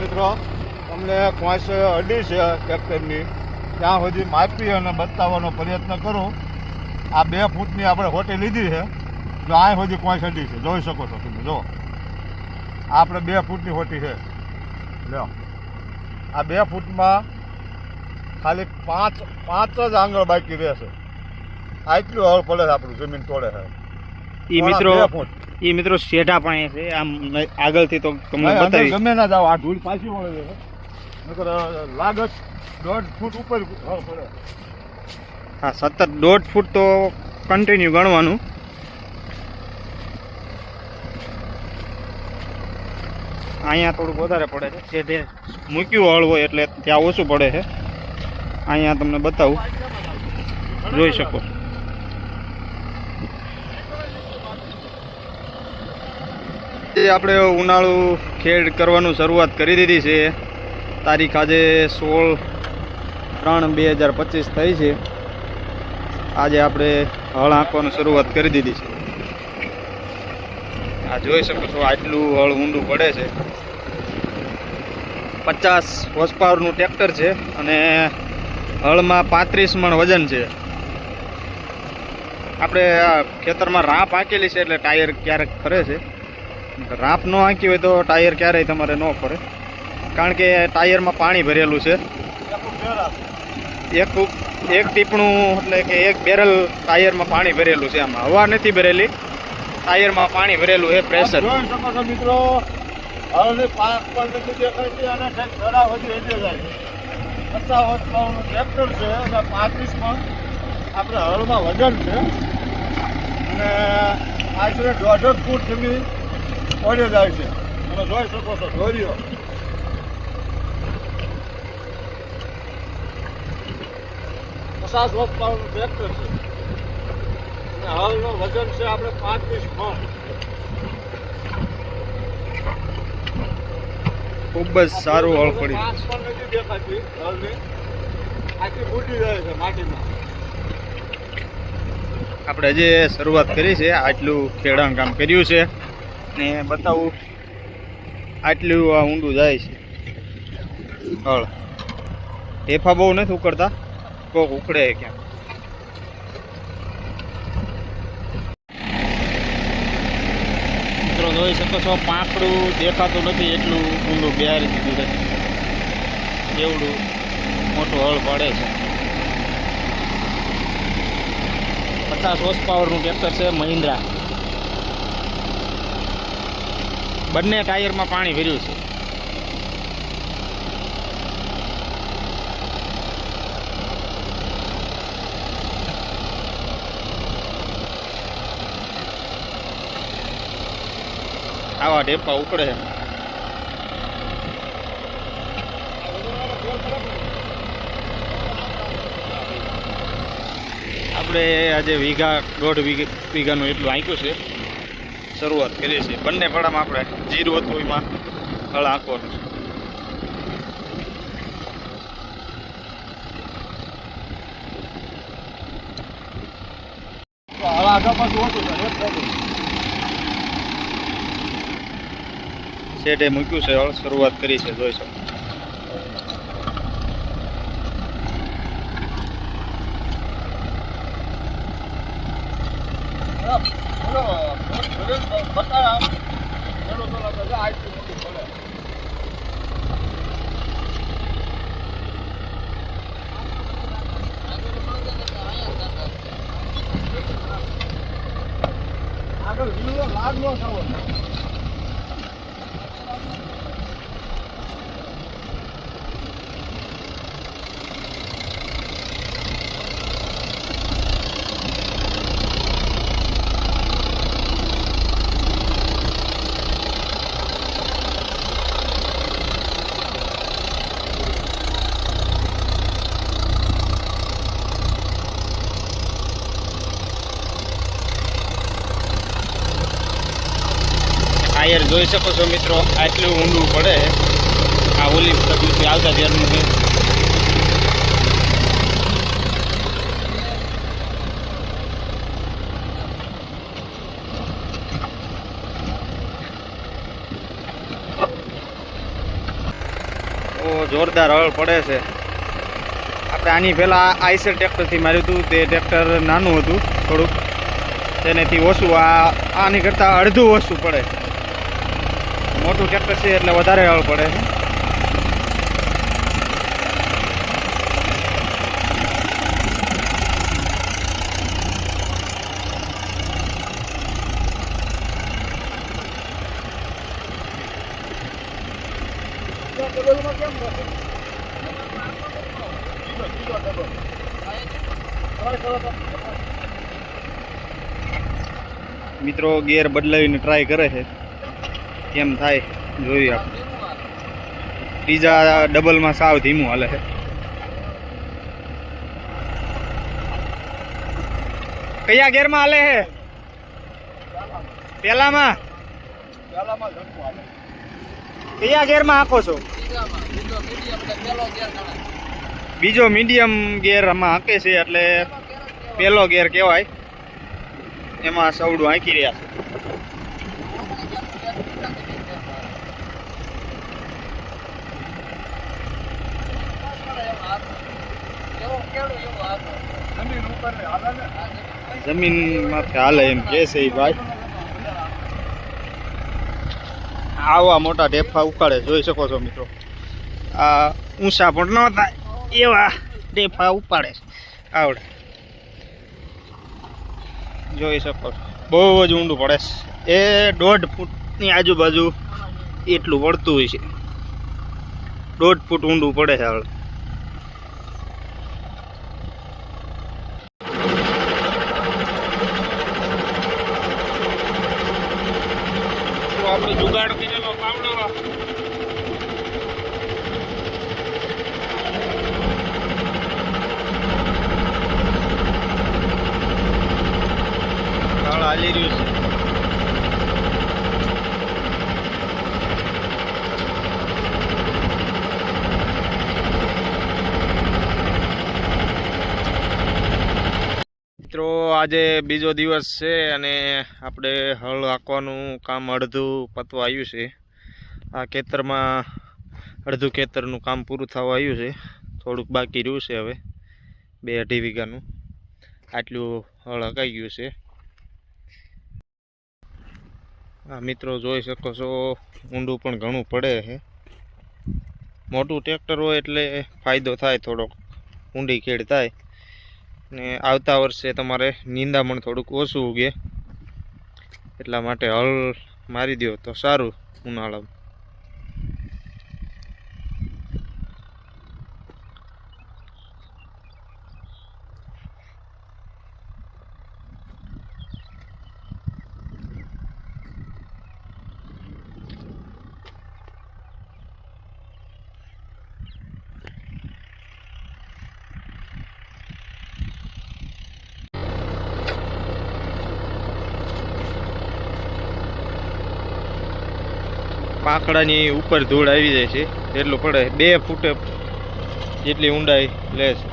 મિત્રો. તમને કોઈસ અડી છે ટ્રેક્ટરની ત્યાં સુધી માપી અને બતાવવાનો પ્રયત્ન કરું. આ બે ફૂટની આપણે હોટી લીધી છે. જો આ સુધી કોઈસ અડી છે જોઈ શકો છો તમે જો આપણે બે ફૂટની હોટી છે. લ્યો. આ બે ફૂટમાં ખાલી પાંચ પાંચ જ આંગળ બાકી રહેશે. આટલું હળ પડે છે આપણું જમીન તોડે છે. મિત્રો બે ફૂટ. ઈ મિત્રો શેઢા પાણી છે. આમ આગળથી તો તમને બતાવી ગમે ના જાવ આ ધૂળ પાછી વળે છે. નકર લાગત દોઢ ફૂટ ઉપર હા સતત દોઢ ફૂટ તો કન્ટિન્યુ ગણવાનું. અહીંયા થોડુંક વધારે પડે છે. શેઢે મૂક્યું હળ હોય એટલે ત્યાં ઓછું પડે છે. અહીંયા તમને બતાવું. જોઈ શકો. એ આપણે ઉનાળુ ખેડ કરવાનું શરૂઆત કરી દીધી છે. તારીખ આજે સોળ ત્રણ બે હજાર પચીસ થઈ છે. આજે આપણે હળ આંકવાની શરૂઆત કરી દીધી છે. આ જોઈ શકો છો આટલું હળ ઊંડું પડે છે. પચાસ હોર્સ પાવરનું ટ્રેક્ટર છે અને હળમાં પાંત્રીસ મણ વજન છે. આપણે ખેતરમાં રાહ પાકેલી છે એટલે ટાયર ક્યારેક ફરે છે. રાપ ન હાંકી હોય તો ટાયર ક્યારેય તમારે ન પડે કારણ કે ટાયરમાં પાણી ભરેલું છે. એક એક ટીપણું એટલે કે એક બેરલ ટાયરમાં પાણી ભરેલું છે આમાં. હવા નથી ભરેલી. ટાયરમાં પાણી ભરેલું છે, પ્રેશર. મિત્રો હળની પાંચ પણ નથી છે અને ઘણા વધુ સુધી હેઠે જાય ટ્રેક્ટર છે પાંત્રીસમાં આપણે હળમાં વજન છે. અને આશરે દોઢ ફૂટ જમીન ઓળે જાય છે તમે જોઈ શકો છો દોરીઓ પચાસ વર્ષ પાવરનું ટ્રેક્ટર છે અને હળનું વજન છે આપણે પાંત્રીસ મણ ખૂબ જ સારું હળ પડી પાંચ પણ નથી દેખાતી હળની. આખી ફૂટી જાય છે માટીમાં આપણે જે શરૂઆત કરી છે આટલું ખેડાણ કામ કર્યું છે ને બતાવું. આટલું આ ઊંડું જાય છે. હળ હેફા બહુ નથી ઉકળતા. કોક ઉકળે ક્યાં મિત્રો જોઈ શકો છો, પાંખડું દેખાતું નથી એટલું ઊંડું બિહારી દીધું છે. એવડું મોટું હળ પડે છે. પચાસ હોર્સ પાવરનું ટ્રેક્ટર છે મહિન્દ્રા. બંને ટાયરમાં પાણી ભર્યું છે. આવા ઢેપા ઉકળે આપણે આજે વીઘા, દોઢ વીઘા, વીઘાનું એટલું આંક્યું છે. શરૂઆત કરી છે બંને પડામાં આપણે જીરું હતું એમાં હળ આંકવાનું છે. શેઠે મૂક્યું છે હળ. શરૂઆત કરી છે જોઈ શકો હા, બોલો, ભરેલ બતાવ્યા આમ. ખેડૂતોના બધા આટલી મોટી પડે. આગળ લાગ ન થવો. ટાયર જોઈ શકો છો મિત્રો, આટલું ઊંડું પડે. આ ઓલી તકલીફ આવતા ત્યારનું છે. જોરદાર હળ પડે છે. આપણે આની પહેલાં આઈસર ટ્રેક્ટરથી માર્યું હતું, તે ટ્રેક્ટર નાનું હતું થોડુંક. તેનેથી ઓછું, આ આની કરતાં અડધું ઓછું પડે. મોટું ટ્રેક્ટર છે એટલે વધારે હળ પડે મિત્રો ગેર બદલાવીને ટ્રાય કરે છે. કેમ થાય. જોઈએ આપણે બીજા ડબલમાં સાવ ધીમું હાલે છે. કયા ગેરમાં હાલે છે? પેલામાં કયા ગેરમાં આખો છો? બીજો મીડિયમ ગેર આમાં હાંકે છે એટલે પહેલો ગેર કહેવાય. એમાં સવડું હાંકી રહ્યા છે. જમીન ને હાલે એમ કે છે ભાઈ. આવા મોટા ઢેફા ઉકાળે, જોઈ શકો છો મિત્રો. આ ઊંચા પણ નતા એવા ઢેફા ઉપાડે આવડે. જોઈ શકો છો. બહુ જ ઊંડું પડે એ દોઢ ફૂટની આજુબાજુ એટલું પડતું હોય છે. દોઢ ફૂટ ઊંડું પડે છે આવડે તો આપણે જુગાડ કરેલો પાવડો હાલી રહ્યું છે મિત્રો, આજે બીજો દિવસ છે અને આપણે હળ હાંકવાનું કામ અડધું પતવા આવ્યું છે. આ ખેતરમાં અડધું ખેતરનું કામ પૂરું થવા આવ્યું છે. થોડુંક બાકી રહ્યું છે હવે, બે અઢી વીઘાનું. આટલું હળ હકાઈ ગયું છે. આ મિત્રો જોઈ શકો છો, ઊંડું પણ ઘણું પડે છે. મોટું ટ્રેક્ટર હોય એટલે ફાયદો થાય, થોડોક ઊંડી ખેડ થાય. ને આવતા વર્ષે તમારે નિંદામણ થોડુંક ઓછું ઉગે. એટલા માટે હળ મારી દો તો સારું ઉનાળામાં. પાંખડાની ઉપર ધૂળ આવી જાય છે. એટલું પડે. બે ફૂટે જેટલી ઊંડાઈ લે છે.